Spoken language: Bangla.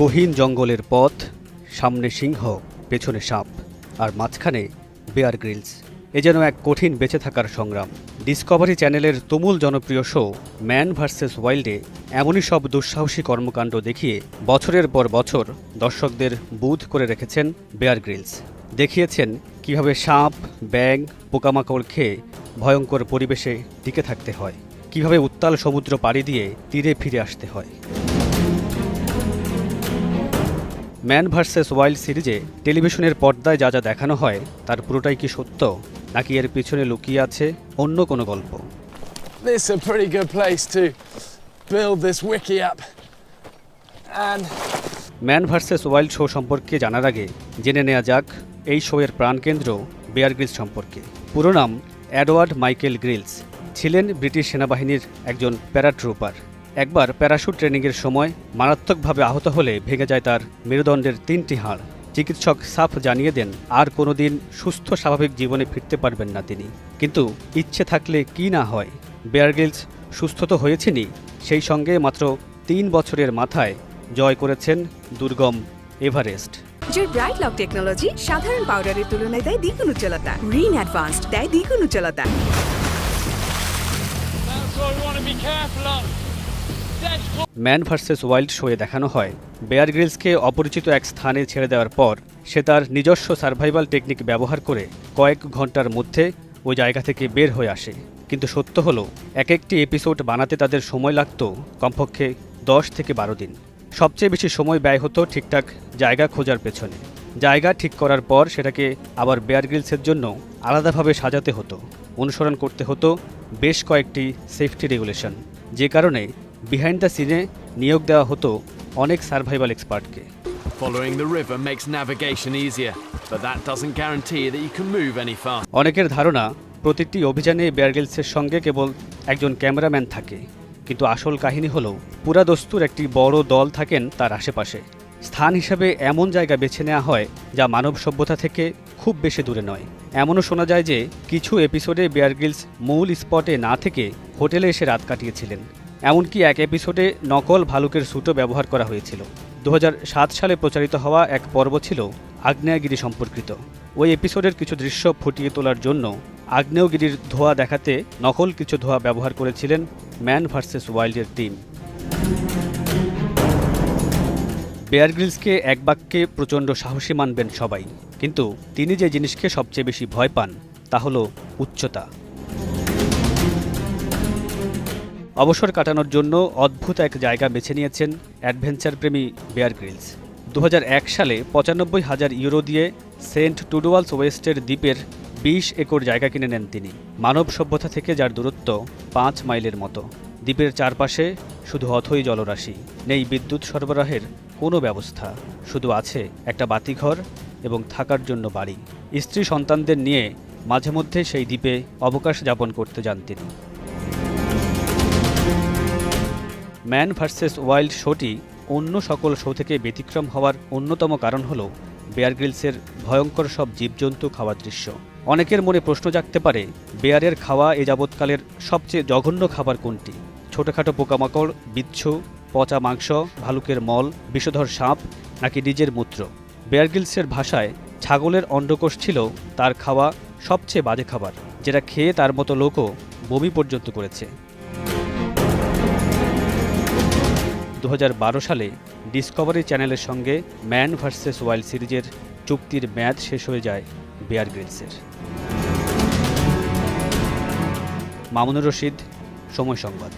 গহীন জঙ্গলের পথ, সামনে সিংহ, পেছনে সাপ, আর মাঝখানে বেয়ার গ্রিলস। এ যেন এক কঠিন বেঁচে থাকার সংগ্রাম। ডিসকভারি চ্যানেলের তুমুল জনপ্রিয় শো, ম্যান ভার্সেস ওয়াইল্ডে এমনই সব দুঃসাহসী কর্মকাণ্ড দেখিয়ে বছরের পর বছর দর্শকদের বুধ করে রেখেছেন বেয়ার গ্রিলস। দেখিয়েছেন কীভাবে সাপ ব্যাং পোকামাকড় খেয়ে ভয়ঙ্কর পরিবেশে টিকে থাকতে হয়, কীভাবে উত্তাল সমুদ্র পাড়ি দিয়ে তীরে ফিরে আসতে হয়। ম্যান ভার্সেস ওয়াইল্ড সিরিজে টেলিভিশনের পর্দায় যা যা দেখানো হয় তার পুরোটাই কি সত্য? নাকি এর পিছনে লুকিয়ে আছে অন্য কোনো গল্প? This is a pretty good place to build this wiki up. And man versus wild show সম্পর্কে জানার আগে জেনে নেওয়া যাক এই শোয়ের প্রাণকেন্দ্র বেয়ার গ্রিলস সম্পর্কে। পুরো নাম অ্যাডওয়ার্ড মাইকেল গ্রিলস। ছিলেন ব্রিটিশ সেনাবাহিনীর একজন প্যারাট্রুপার। একবার প্যারাশুট ট্রেনিংয়ের সময় মারাত্মকভাবে আহত হলে ভেঙে যায় তার মেরুদণ্ডের তিনটি হাড়। চিকিৎসক সাফ জানিয়ে দেন আর কোনোদিন সুস্থ স্বাভাবিক জীবনে ফিরতে পারবেন না তিনি। কিন্তু ইচ্ছে থাকলে কি না হয়? বেয়ার গ্রিলস সুস্থ তো হয়েছেনই সেই সঙ্গে মাত্র তিন বছরের মাথায় জয় করেছেন দুর্গম এভারেস্ট। জোর ব্রাইট লক টেকনোলজি সাধারণ পাউডারের তুলনায় দেয় দ্বিগুণ উজ্জ্বলতা। রিন অ্যাডভান্সড দেয় দ্বিগুণ উজ্জ্বলতা। ম্যান ভার্সেস ওয়াইল্ড শোয়ে দেখানো হয়। বেয়ার গ্রিলসকে অপরিচিত এক স্থানে ছেড়ে দেওয়ার পর, সে তার নিজস্ব সার্ভাইভাল টেকনিক ব্যবহার করে কয়েক ঘণ্টার মধ্যে ওই জায়গা থেকে বের হয়ে আসে। কিন্তু সত্য হলো, এক একটি এপিসোড বানাতে তাদের সময় লাগত কমপক্ষে দশ থেকে বারো দিন। সবচেয়ে বেশি সময় ব্যয় হতো ঠিকঠাক জায়গা খোঁজার পেছনে। জায়গা ঠিক করার পর সেটাকে আবার বেয়ার গ্রিলসের জন্য আলাদাভাবে সাজাতে হতো। অনুসরণ করতে হতো বেশ কয়েকটি সেফটি রেগুলেশন। যে কারণে বিহাইন্ড দ্য সিনে নিয়োগ দেওয়া হতো অনেক সার্ভাইভাল এক্সপার্টকে. অনেকের ধারণা প্রতিটি অভিযানে বেয়ারগেলসের সঙ্গে কেবল একজন ক্যামেরাম্যান থাকে কিন্তু আসল কাহিনী হলো পুরা দস্তুর একটি বড় দল থাকেন তার আশেপাশে। স্থান হিসেবে এমন জায়গা বেছে নেওয়া হয় যা মানব সভ্যতা থেকে খুব বেশি দূরে নয়। এমনও শোনা যায় যে কিছু এপিসোডে বেয়ারগিলস মূল স্পটে না থেকে হোটেলে এসে রাত কাটিয়েছিলেন। এমনকি এক এপিসোডে নকল ভালুকের স্যুটও ব্যবহার করা হয়েছিল। দু হাজার সাত সালে প্রচারিত হওয়া এক পর্ব ছিল আগ্নেয়গিরি সম্পর্কিত। ওই এপিসোডের কিছু দৃশ্য ফুটিয়ে তোলার জন্য আগ্নেয়গিরির ধোঁয়া দেখাতে নকল কিছু ধোঁয়া ব্যবহার করেছিলেন ম্যান ভার্সেস ওয়াইল্ডের টিম। বেয়ার গ্রিলসকে এক বাক্যে প্রচণ্ড সাহসী মানবেন সবাই। কিন্তু তিনি যে জিনিসকে সবচেয়ে বেশি ভয় পান, তা হল উচ্চতা। অবসর কাটানোর জন্য অদ্ভুত এক জায়গা বেছে নিয়েছেন অ্যাডভেঞ্চার প্রেমী বেয়ার গ্রিলস। দু হাজার এক সালে পঁচানব্বই হাজার ইউরো দিয়ে সেন্ট টুডুয়ালস ওয়েস্টের দ্বীপের বিশ একর জায়গা কিনে নেন তিনি। মানব সভ্যতা থেকে যার দূরত্ব পাঁচ মাইলের মতো। দ্বীপের চারপাশে শুধু অথই জলরাশি, নেই বিদ্যুৎ সরবরাহের কোনো ব্যবস্থা। শুধু আছে একটা বাতিঘর এবং থাকার জন্য বাড়ি। স্ত্রী সন্তানদের নিয়ে মাঝে মধ্যে সেই দ্বীপে অবকাশ যাপন করতে যান তিনি। ম্যান ভার্সেস ওয়াইল্ড শোটি অন্য সকল শো থেকে ব্যতিক্রম হওয়ার অন্যতম কারণ হল বেয়ার গ্রিলসের ভয়ঙ্কর সব জীবজন্তু খাওয়ার দৃশ্য। অনেকের মনে প্রশ্ন জাগতে পারে, বেয়ারের খাওয়া এ যাবৎকালের সবচেয়ে জঘন্য খাবার কোনটি? ছোটোখাটো পোকামাকড়, বিচ্ছু, পচা মাংস, ভালুকের মল, বিষধর সাপ, নাকি নিজের মূত্র? বেয়ার গ্রিলসের ভাষায় ছাগলের অন্ডকোষ ছিল তার খাওয়া সবচেয়ে বাজে খাবার, যেটা খেয়ে তার মতো লোকও বমি পর্যন্ত করেছে। দু হাজার বারো সালে ডিসকভারি চ্যানেলের সঙ্গে ম্যান ভার্সেস ওয়াইল্ড সিরিজের চুক্তির মেয়াদ শেষ হয়ে যায় বেয়ার গ্রিলসের মামুনুর রশিদ, সময় সংবাদ।